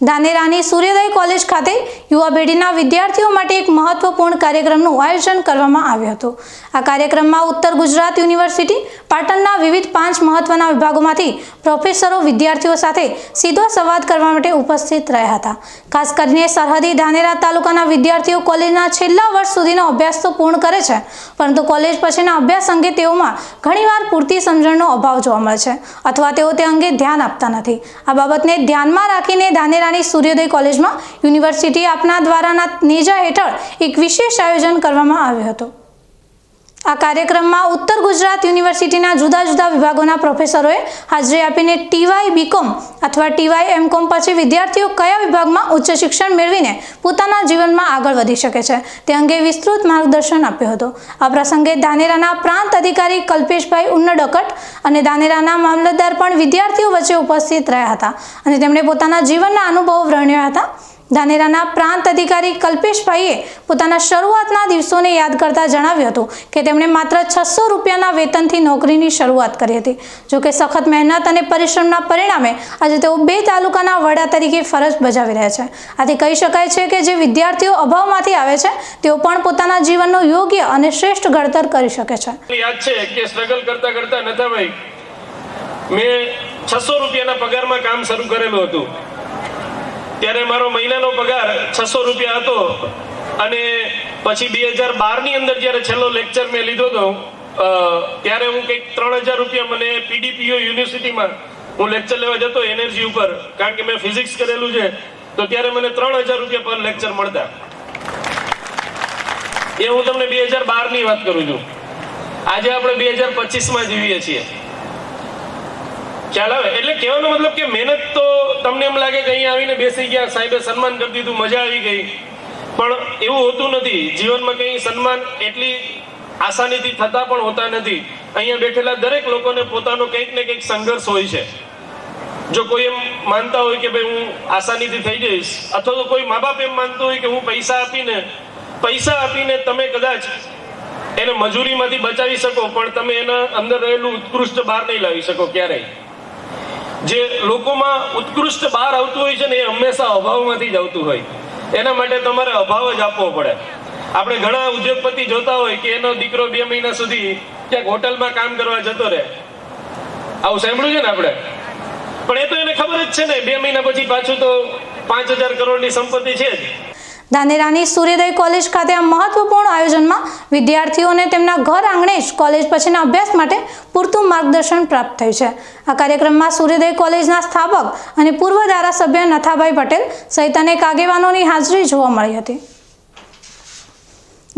ધાનેરાની સૂર્યોદય કોલેજ ખાતે યુવા પેઢીના વિદ્યાર્થીઓ માટે એક મહત્વપૂર્ણ કાર્યક્રમનું આયોજન કરવામાં આવ્યું હતું. આ કાર્યક્રમમાં ઉત્તર ગુજરાત યુનિવર્સિટી, પાટણના વિવિધ પાંચ મહત્વના વિભાગોમાંથી પ્રોફેસરો, વિદ્યાર્થીઓ સાથે સીધો સંવાદ કરવા માટે ઉપસ્થિત રહ્યા હતા. ખાસ કરીને સરહદી ધાનેરા તાલુકાના વિદ્યાર્થીઓ કોલેજના છેલ્લા વર્ષ સુધીનો અભ્યાસ તો પૂર્ણ કરે છે, પરંતુ કોલેજ પછીના અભ્યાસ અંગે તેઓમાં ઘણીવાર પૂરતી સમજણનો અભાવ જોવા મળે છે, અથવા તેઓ તે અંગે ધ્યાન આપતા નથી. આ બાબતને ધ્યાનમાં રાખીને ધાનેરાની સૂર્યોદય કોલેજમાં યુનિવર્સિટી આપના દ્વારાના નેજા હેઠળ એક વિશેષ આયોજન કરવામાં આવ્યું હતું. આ કાર્યક્રમમાં ઉત્તર ગુજરાત યુનિવર્સિટીના જુદા જુદા વિભાગોના પ્રોફેસરોએ હાજરી આપીને ટીવાય બીકોમ અથવા ટીવાય એમકોમ પછી વિદ્યાર્થીઓ કયા વિભાગમાં ઉચ્ચ શિક્ષણ મેળવીને પોતાના જીવનમાં આગળ વધી શકે છે તે અંગે વિસ્તૃત માર્ગદર્શન આપ્યું હતું. આ પ્રસંગે ધાનેરાના પ્રાંત અધિકારી કલ્પેશભાઈ ઉન્નડકટ અને ધાનેરાના મામલતદાર પણ વિદ્યાર્થીઓ વચ્ચે ઉપસ્થિત રહ્યા હતા અને તેમણે પોતાના જીવનના અનુભવો વર્ણ્યા હતા. ધાનેરાના પ્રાંત અધિકારી કલ્પેશભાઈએ પોતાના શરૂઆતના દિવસોને યાદ કરતા જણાવ્યું હતું કે તેમણે માત્ર છસો રૂપિયાના વેતનથી નોકરીની શરૂઆત કરી હતી. જોકે સખત મહેનત અને પરિશ્રમના પરિણામે આજે તેઓ બે તાલુકાના વડા તરીકે ફરજ બજાવી રહ્યા છે. આથી કહી શકાય છે કે જે વિદ્યાર્થીઓ અભાવમાંથી આવે છે, તેઓ પણ પોતાના જીવનનું યોગ્ય અને શ્રેષ્ઠ ઘડતર કરી શકે છે. મેં છસો રૂપિયાના પગારમાં કામ શરૂ કરેલું હતું. ત્યારે મારો મહિનાનો પગાર છસો રૂપિયા હતો. અને પછી બે હજાર બારની અંદર જ્યારે છેલ્લો લેક્ચર મેં લીધો હતો ત્યારે હું કંઈક ત્રણ હજાર રૂપિયા મને પીડીપીઓ યુનિવર્સિટીમાં હું લેક્ચર લેવા જતો એનર્જી ઉપર, કારણ કે મેં ફિઝિક્સ કરેલું છે, તો ત્યારે મને ત્રણ હજાર રૂપિયા પર લેક્ચર મળતા. એ હું તમને બે હજાર બારની વાત કરું છું. આજે આપણે બે હજાર પચીસમાં જીવીએ છીએ. આવે? એટલે કહેવાનો મતલબ કે મહેનત તો તમને એમ લાગે કે અહીંયા આવીને બેસી ગયા, સાહેબે સન્માન કરી દીધું, મજા આવી ગઈ. પણ એવું હોતું નથી. જીવનમાં કંઈ સન્માન એટલી આસાનીથી થતા પણ હોતા નથી. અહીંયા બેઠેલા દરેક લોકોને પોતાનો કંઈક ને કંઈક સંઘર્ષ હોય છે. જો કોઈ એમ માનતા હોય કે ભાઈ હું આસાનીથી થઈ જઈશ, અથવા તો કોઈ મા બાપ એમ માનતું હોય કે હું પૈસા આપીને પૈસા આપીને તમે કદાચ એને મજૂરીમાંથી બચાવી શકો, પણ તમે એના અંદર રહેલું ઉત્કૃષ્ટ બહાર નહીં લાવી શકો ક્યારેય. જે લોકોમાં ઉત્કૃષ્ટ બહાર આવતું હોય છે ને એ હંમેશા અભાવમાંથી જ આવતું હોય. એના માટે તમારે અભાવ જ આપવો પડે. આપણે ઘણા ઉદ્યોગપતિ જોતા હોય કે એનો દીકરો બે મહિના સુધી ક્યાંક હોટલમાં કામ કરવા જતો રહે. આવું સાંભળ્યું છે ને આપણે? પણ એ તો એને ખબર જ છે ને, બે મહિના પછી પાછું તો પાંચ હજાર કરોડની સંપત્તિ છે જ. ધાનેરાની સૂર્યોદય કોલેજ ખાતે આ મહત્વપૂર્ણ આયોજનમાં વિદ્યાર્થીઓને તેમના ઘર આંગણે જ કોલેજ પછીના અભ્યાસ માટે પૂરતું માર્ગદર્શન પ્રાપ્ત થયું છે. આ કાર્યક્રમમાં સૂર્યોદય કોલેજના સ્થાપક અને પૂર્વ ધારાસભ્ય નથાભાઈ પટેલ, સહિત અનેક આગેવાનોની હાજરી જોવા મળી હતી.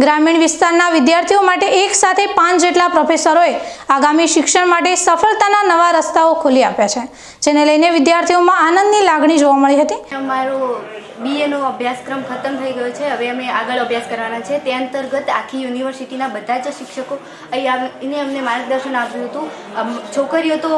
ગ્રામીણ વિસ્તારના વિદ્યાર્થીઓ માટે એક સાથે પાંચ જેટલા પ્રોફેસરોએ આગામી શિક્ષણ માટે સફળતાના નવા રસ્તાઓ ખોલી આપ્યા છે, જેને લઈને વિદ્યાર્થીઓમાં આનંદની લાગણી જોવા મળી હતી. અમારો બીએનો અભ્યાસક્રમ ખતમ થઈ ગયો છે. હવે અમે આગળ અભ્યાસ કરવાના છે. તે અંતર્ગત આખી યુનિવર્સિટીના બધા જ શિક્ષકો અહીં આવીને અમને માર્ગદર્શન આપ્યું હતું. છોકરીઓ તો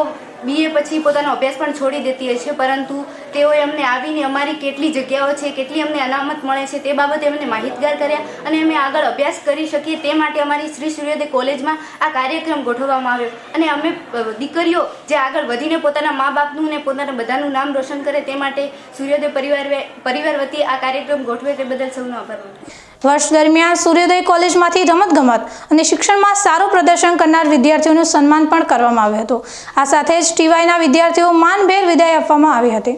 બીએ પછી પોતાનો અભ્યાસ પણ છોડી દેતી છે, પરંતુ તેઓએ અમને આવીને અમારી કેટલી જગ્યાઓ છે, કેટલી અમને અનામત મળે છે તે બાબતે અમને માહિતગાર કર્યા અને અમે આગળ અભ્યાસ કરી શકીએ તે માટે અમારી શ્રી સૂર્યોદય કોલેજમાં આ કાર્યક્રમ ગોઠવવામાં આવ્યો અને અમે દીકરીઓ જે આગળ વધીને પોતાના મા બાપનું અને પોતાના બધાનું નામ રોશન કરે તે માટે સૂર્યોદય પરિવાર પરિવાર વતી આ કાર્યક્રમ ગોઠવે તે બદલ સૌનો આભાર. વર્ષ દરમિયાન સૂર્યોદય કોલેજમાંથી રમતગમત અને શિક્ષણમાં સારું પ્રદર્શન કરનાર વિદ્યાર્થીઓનું સન્માન પણ કરવામાં આવ્યું હતું. આ સાથે જ ટીવાયના વિદ્યાર્થીઓ માનભેર વિદાય આપવામાં આવી હતી.